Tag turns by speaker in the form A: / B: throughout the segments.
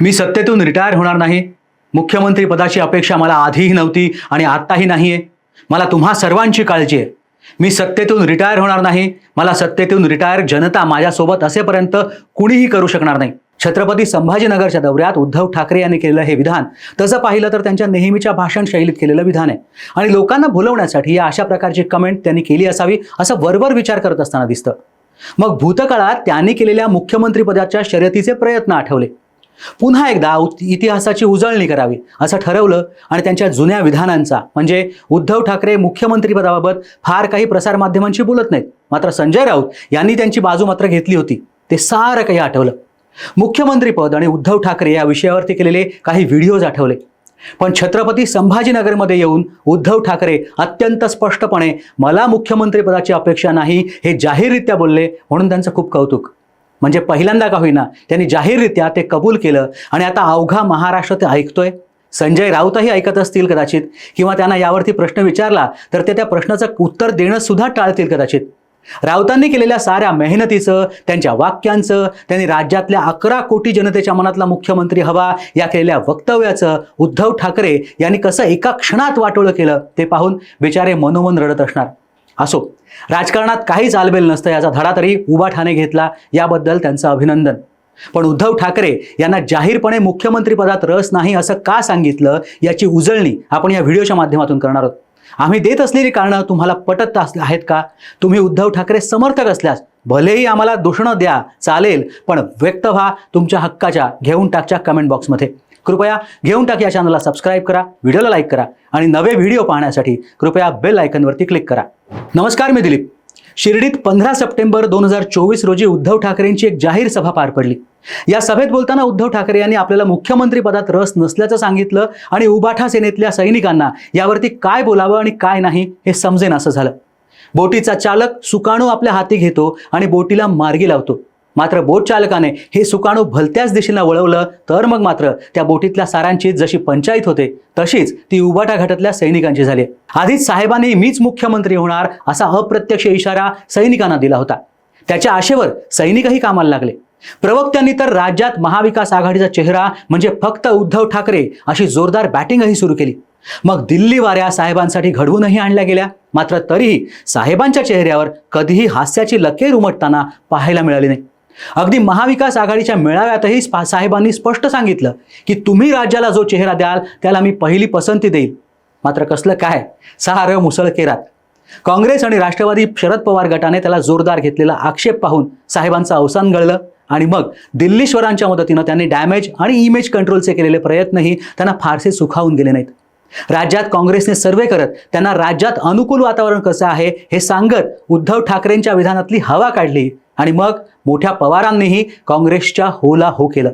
A: मी सत्तेतून रिटायर होणार नाही. मुख्यमंत्री पदाची अपेक्षा मला आधीही नव्हती आणि आत्ताही नाही आहे मला तुम्हा सर्वांची काळजी आहे. मी सत्तेतून रिटायर होणार नाही. मला सत्तेतून रिटायर जनता माझ्यासोबत असेपर्यंत कुणीही करू शकणार नाही. छत्रपती संभाजीनगरच्या दौऱ्यात उद्धव ठाकरे यांनी केलेलं हे विधान तसं पाहिलं तर त्यांच्या नेहमीच्या भाषण शैलीत केलेलं विधान आहे. आणि लोकांना भुलवण्यासाठी या अशा प्रकारची कमेंट त्यांनी केली असावी असं वरवर विचार करत असताना दिसतं. मग भूतकाळात त्यांनी केलेल्या मुख्यमंत्रीपदाच्या शर्यतीचे प्रयत्न आठवले. पुन्हा एकदा इतिहासाची उजळणी करावी असं ठरवलं आणि त्यांच्या जुन्या विधानांचा म्हणजे उद्धव ठाकरे मुख्यमंत्रीपदाबाबत फार काही प्रसारमाध्यमांशी बोलत नाहीत. मात्र संजय राऊत यांनी त्यांची बाजू मात्र घेतली होती. ते सारं काही आठवलं. मुख्यमंत्रीपद आणि उद्धव ठाकरे या विषयावरती केलेले काही व्हिडिओज आठवले. पण छत्रपती संभाजीनगरमध्ये येऊन उद्धव ठाकरे अत्यंत स्पष्टपणे मला मुख्यमंत्रीपदाची अपेक्षा नाही हे जाहीररित्या बोलले म्हणून त्यांचं खूप कौतुक. म्हणजे पहिल्यांदा का होईना त्यांनी जाहीररित्या ते कबूल केलं. आणि आता अवघा महाराष्ट्र ते ऐकतोय. संजय राऊतही ऐकत असतील कदाचित किंवा त्यांना यावरती प्रश्न विचारला तर ते त्या प्रश्नाचं उत्तर देणं सुद्धा टाळतील कदाचित. राऊतांनी केलेल्या साऱ्या मेहनतीचं त्यांच्या वाक्यांचं त्यांनी राज्यातल्या अकरा कोटी जनतेच्या मनातला मुख्यमंत्री हवा या केलेल्या वक्तव्याचं उद्धव ठाकरे यांनी कसं एका क्षणात वाटोळं केलं ते पाहून बिचारे मनोमन रडत असणार. असो. राजकारणात काहीच आलबेल नसतं याचा धडा तरी उभा ठाणे घेतला याबद्दल त्यांचं अभिनंदन. पण उद्धव ठाकरे यांना जाहीरपणे मुख्यमंत्रीपदात रस नाही असं का सांगितलं याची उजळणी आपण या व्हिडिओच्या माध्यमातून करणार आहोत. आम्ही देत असलेली कारणं तुम्हाला पटत आहेत का? तुम्ही उद्धव ठाकरे समर्थक असल्यास भलेही आम्हाला दूषणं द्या चालेल पण व्यक्त व्हा तुमच्या हक्काच्या घेऊन टाकच्या कमेंट बॉक्समध्ये कृपया घेऊन टाक या चॅनलला सबस्क्राईब करा व्हिडिओला लाईक करा आणि नवे व्हिडिओ पाहण्यासाठी कृपया बेल आयकनवरती क्लिक करा. नमस्कार मी दिलीप. शिर्डीत पंधरा सप्टेंबर दोन हजार चोवीस रोजी उद्धव ठाकरेंची एक जाहीर सभा पार पडली. या सभेत बोलताना उद्धव ठाकरे यांनी आपल्याला मुख्यमंत्री पदात रस नसल्याचं सांगितलं आणि उबाठा सेनेतल्या सैनिकांना यावरती काय बोलावं आणि काय नाही हे समजेन असं झालं. बोटीचा चालक सुकाणू आपल्या हाती घेतो आणि बोटीला मार्गी लावतो. मात्र बोट चालकाने हे सुकाणू भलत्याच दिशेला वळवलं तर मग मात्र त्या बोटीतल्या सारांची जशी पंचायत होते तशीच ती उबाटा घाटातल्या सैनिकांची झाली. आधीच साहेबांनी मीच मुख्यमंत्री होणार असा अप्रत्यक्ष इशारा सैनिकांना दिला होता. त्याच्या आशेवर सैनिकही कामाला लागले. प्रवक्त्यांनी तर राज्यात महाविकास आघाडीचा चेहरा म्हणजे फक्त उद्धव ठाकरे अशी जोरदार बॅटिंगही सुरू केली. मग दिल्ली वाऱ्या साहेबांसाठी घडवूनही आणल्या गेल्या. मात्र तरीही साहेबांच्या चेहऱ्यावर कधीही हास्याची लकेर उमटताना पाहायला मिळाली नाही. अगदी महाविकास आघाडीच्या मेळाव्यातही साहेबांनी स्पष्ट सांगितलं की तुम्ही राज्याला जो चेहरा द्याल त्याला मी पहिली पसंती देईल मात्र कसलं काय? सहार मुसळ केरात काँग्रेस आणि राष्ट्रवादी शरद पवार गटाने त्याला जोरदार घेतलेला आक्षेप पाहून साहेबांचं अवसान गळलं आणि मग दिल्लीश्वरांच्या मदतीनं त्यांनी डॅमेज आणि इमेज कंट्रोलचे केलेले प्रयत्नही त्यांना फारसे सुखावून गेले नाहीत. राज्यात काँग्रेसने सर्वे करत त्यांना राज्यात अनुकूल वातावरण कसं आहे हे सांगत उद्धव ठाकरेंच्या विधानातली हवा काढली. आणि मग मोठ्या पवारांनीही काँग्रेसच्या होला हो केलं.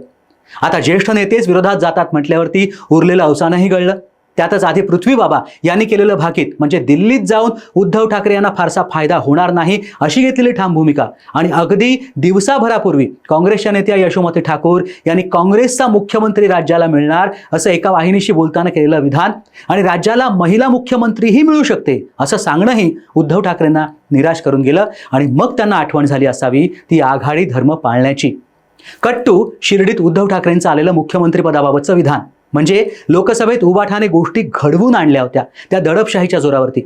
A: आता ज्येष्ठ नेतेच विरोधात जातात म्हटल्यावरती उरलेलं अवसानही गळलं त्यातच आधी पृथ्वी बाबा यांनी केलेलं भाकीत म्हणजे दिल्लीत जाऊन उद्धव ठाकरे यांना फारसा फायदा होणार नाही अशी घेतलेली ठाम भूमिका. आणि अगदी दिवसाभरापूर्वी काँग्रेसच्या नेत्या यशोमती ठाकूर यांनी काँग्रेसचा मुख्यमंत्री राज्याला मिळणार असं एका वाहिनीशी बोलताना केलेलं विधान आणि राज्याला महिला मुख्यमंत्रीही मिळू शकते असं सांगणंही उद्धव ठाकरेंना निराश करून गेलं आणि मग त्यांना आठवण झाली असावी ती आघाडी धर्म पाळण्याची. कट्टू शिर्डीत उद्धव ठाकरेंचं आलेलं मुख्यमंत्रीपदाबाबतचं विधान. म्हणजे लोकसभेत उबाठाने गोष्टी घडवून आणल्या होत्या त्या दडपशाहीच्या जोरावरती.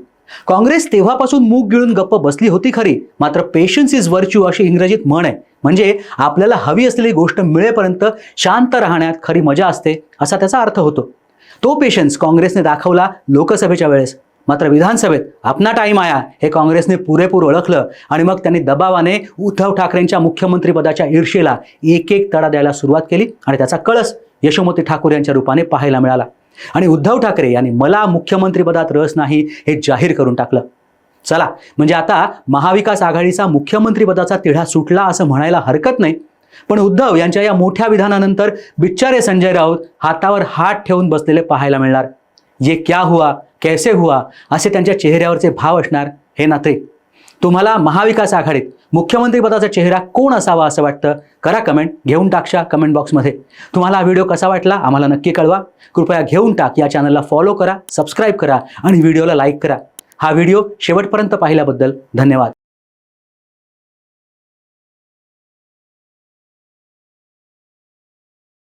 A: काँग्रेस तेव्हापासून मूग गिळून गप्प बसली होती खरी मात्र पेशन्स इज व्हर्च्यू अशी इंग्रजीत म्हण आहे. म्हणजे आपल्याला हवी असलेली गोष्ट मिळेपर्यंत शांत राहण्यात खरी मजा असते असा त्याचा अर्थ होतो. तो पेशन्स काँग्रेसने दाखवला लोकसभेच्या वेळेस. मात्र विधानसभेत आपला टाईम आया हे काँग्रेसने पुरेपूर ओळखलं आणि मग त्यांनी दबावाने उद्धव ठाकरेंच्या मुख्यमंत्रीपदाच्या ईर्षेला एक एक तडा द्यायला सुरुवात केली आणि त्याचा कळस यशोमती ठाकूर यांच्या रूपाने पाहायला मिळाला. आणि उद्धव ठाकरे यांनी मला मुख्यमंत्रीपदात रस नाही हे जाहीर करून टाकलं. चला म्हणजे आता महाविकास आघाडीचा मुख्यमंत्रीपदाचा तिढा सुटला असं म्हणायला हरकत नाही. पण उद्धव यांच्या या मोठ्या विधानानंतर बिच्चारे संजय राऊत हातावर हात ठेवून बसलेले पाहायला मिळणार. ये क्या हुआ? कैसे हुआ? असे त्यांच्या चेहऱ्यावरचे भाव असणार हे नाते. तुम्हाला महाविकास आघाडीत मुख्यमंत्रीपदाचा चेहरा कोण असावा असं वाटतं? करा कमेंट घेऊन टाकशा कमेंट बॉक्समध्ये तुम्हाला हा व्हिडिओ कसा वाटला आम्हाला नक्की कळवा. कृपया घेऊन टाक या चॅनलला फॉलो करा सबस्क्राईब करा आणि व्हिडिओला लाईक करा. हा व्हिडिओ शेवटपर्यंत पाहिल्याबद्दल धन्यवाद.